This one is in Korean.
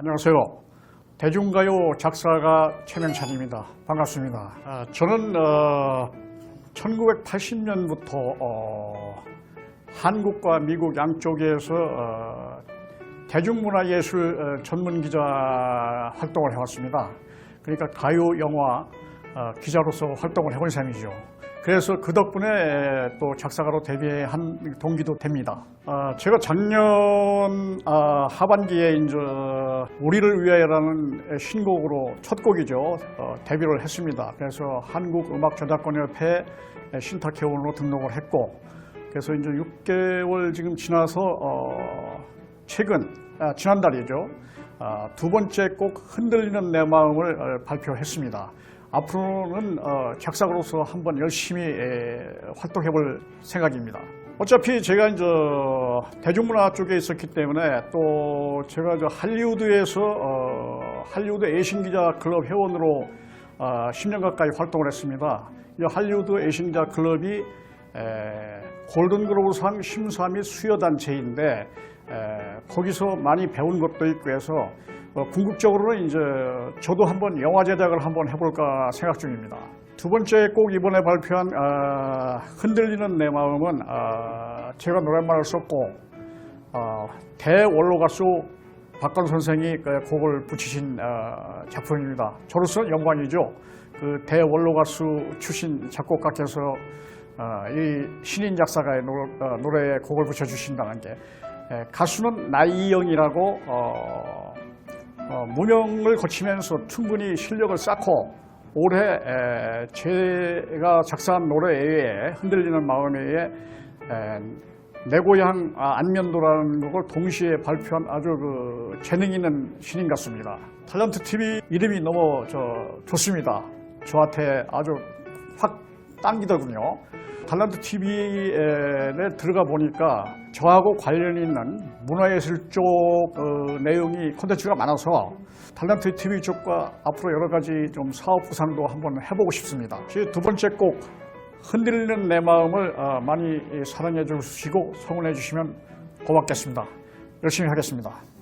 안녕하세요. 대중가요 작사가 최명찬입니다. 반갑습니다. 아, 저는 1980년부터 어, 한국과 미국 양쪽에서 어, 대중문화예술 어, 전문 기자 활동을 해왔습니다. 그러니까 가요, 영화 어, 기자로서 활동을 해본 셈이죠. 그래서 그 덕분에 또 작사가로 데뷔한 동기도 됩니다. 아, 제가 작년 아, 하반기에 이제 우리를 위하여라는 신곡으로 첫 곡이죠 어, 데뷔를 했습니다. 그래서 한국음악저작권협회 신탁회원으로 등록을 했고 그래서 이제 6개월 지금 지나서 어, 최근 아, 지난달이죠 아, 두 번째 곡 흔들리는 내 마음을 어, 발표했습니다. 앞으로는 어, 작사가로서 한번 열심히 에, 활동해 볼 생각입니다. 어차피 제가 이제 대중문화 쪽에 있었기 때문에 또 제가 저 할리우드에서 어, 할리우드 애신기자 클럽 회원으로 어, 10년 가까이 활동을 했습니다. 이 할리우드 애신기자 클럽이 에, 골든글로브상 심사 및 수여 단체인데 에, 거기서 많이 배운 것도 있고 해서 어, 궁극적으로는 이제 저도 한번 영화 제작을 한번 해볼까 생각 중입니다. 두 번째 꼭 이번에 발표한 아, 흔들리는 내 마음은 아, 제가 노랫말을 썼고 아, 대원로 가수 박건 선생이 그 곡을 붙이신 아, 작품입니다. 저로서는 영광이죠. 그 대원로 가수 출신 작곡가께서 아, 이 신인 작사가의 노, 어, 노래에 곡을 붙여주신다는 게 에, 가수는 나이영이라고 어, 어, 무명을 거치면서 충분히 실력을 쌓고 올해 에, 제가 작사한 노래 외에 흔들리는 마음 외에 에, 내 고향 아, 안면도라는 곡을 동시에 발표한 아주 그 재능 있는 신인 같습니다. 탤런트 TV 이름이 너무 저 좋습니다. 저한테 아주 확 당기더군요. 탤런트 TV에 들어가 보니까 저하고 관련 있는 문화예술 쪽 어, 내용이 콘텐츠가 많아서 탤런트 TV 쪽과 앞으로 여러 가지 좀 사업 구상도 한번 해보고 싶습니다. 제두 번째 곡 흔들리는 내 마음을 어, 많이 사랑해 주시고 성원해 주시면 고맙겠습니다. 열심히 하겠습니다.